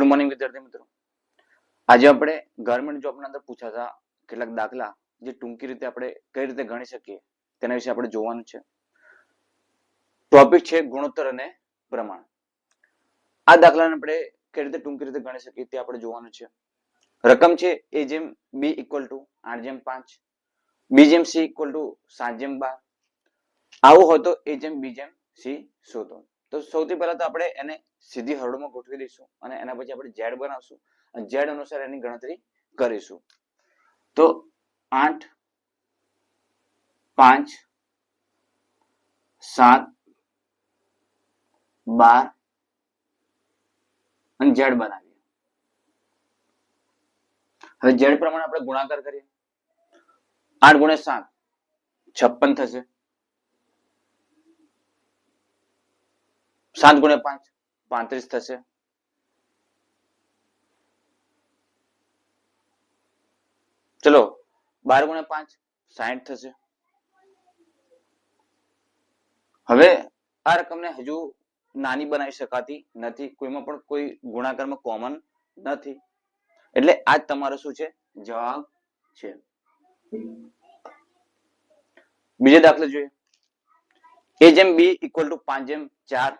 Good morning વિદ્યાર્થી મિત્રો. આજે આપણે ગવર્મેન્ટ જોબના અંદર પૂછાતા કેટલાક દાખલા જે ટૂંકી રીતે આપણે કઈ રીતે ગણી શકીએ તેના વિશે આપણે જોવાનું છે. ટોપિક છે ગુણોત્તર અને પ્રમાણ. આ દાખલાને આપણે કઈ રીતે ટૂંકી રીતે ગણી શકીએ તે આપણે જોવાનું છે. રકમ છે એ જેમ બી ઇક્વલ ટુ આઠ જેમ પાંચ બી જેમ સી ઇક્વલ ટુ સાત જેમ બાર. આવું હોય તો એ જેમ બી જેમ સી શોધો. તો સૌથી પહેલા તો આપણે એને સીધી હરોળમાં ગોઠવી દઈશું અને એના પછી આપણે ઝેડ બનાવશું અને ઝેડ અનુસાર એની ગણતરી કરીશું. તો આઠ, પાંચ, સાત, બાર અને ઝેડ બનાવીએ. હવે ઝેડ પ્રમાણે આપણે ગુણાકાર કરીએ. આઠ ગુણ્યા સાત, છપ્પન થશે. સાત ગુણ્યા પાંચ, પાંત્રીસ થશે. ચલો, બાર ગુણ્યા પાંચ સાઠ થશે. હવે આ રકમને હજુ નાની બનાવી શકાતી નથી, કોઈમાં પણ કોઈ ગુણાકારમાં કોમન નથી. એટલે આ તમારો શું છે? જવાબ છે. બીજો દાખલો જોઈએ. એ જેમ બી ઇક્વલ ટુ પાંચ જેમ ચાર.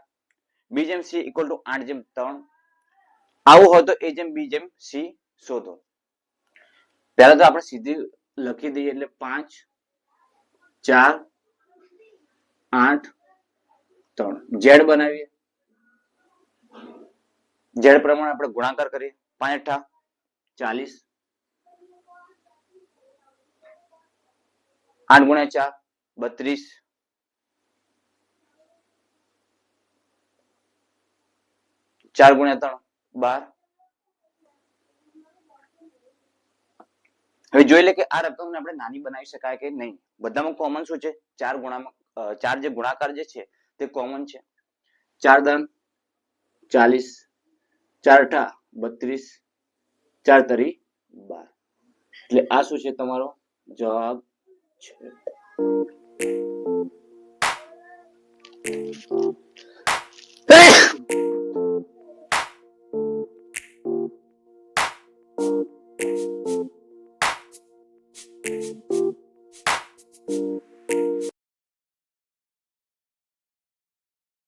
બી જેમ સી ઇક્વલ ટુ આઠ જેમ ત્રણ. આવું હોય તો એ જેમ બી જેમ સી શોધો. પહેલા તો આપણે સીધી લખી દઈએ એટલે પાંચ, ચાર, આઠ, ત્રણ. ઝેડ બનાવીએ. ઝેડ પ્રમાણે આપણે ગુણાકાર કરીએ. પાંચ અઠા ચાલીસ. આઠ ગુણ્યા ચાર, બત્રીસ. ચાર ગુણ્યા ત્રણ, બાર. હવે જોઈ લે કે આ રકમને આપણે નાની બનાવી શકાય કે નહીં. બધામાં કોમન શું છે? ચાર ગુણામાં ચાર જે ગુણાકાર જે છે, તે કોમન છે. ચાર દન, ચાલીસ. ચાર અઠા, બત્રીસ. ચાર તરી, બાર. એટલે આ શું છે તમારો જવાબ છે? you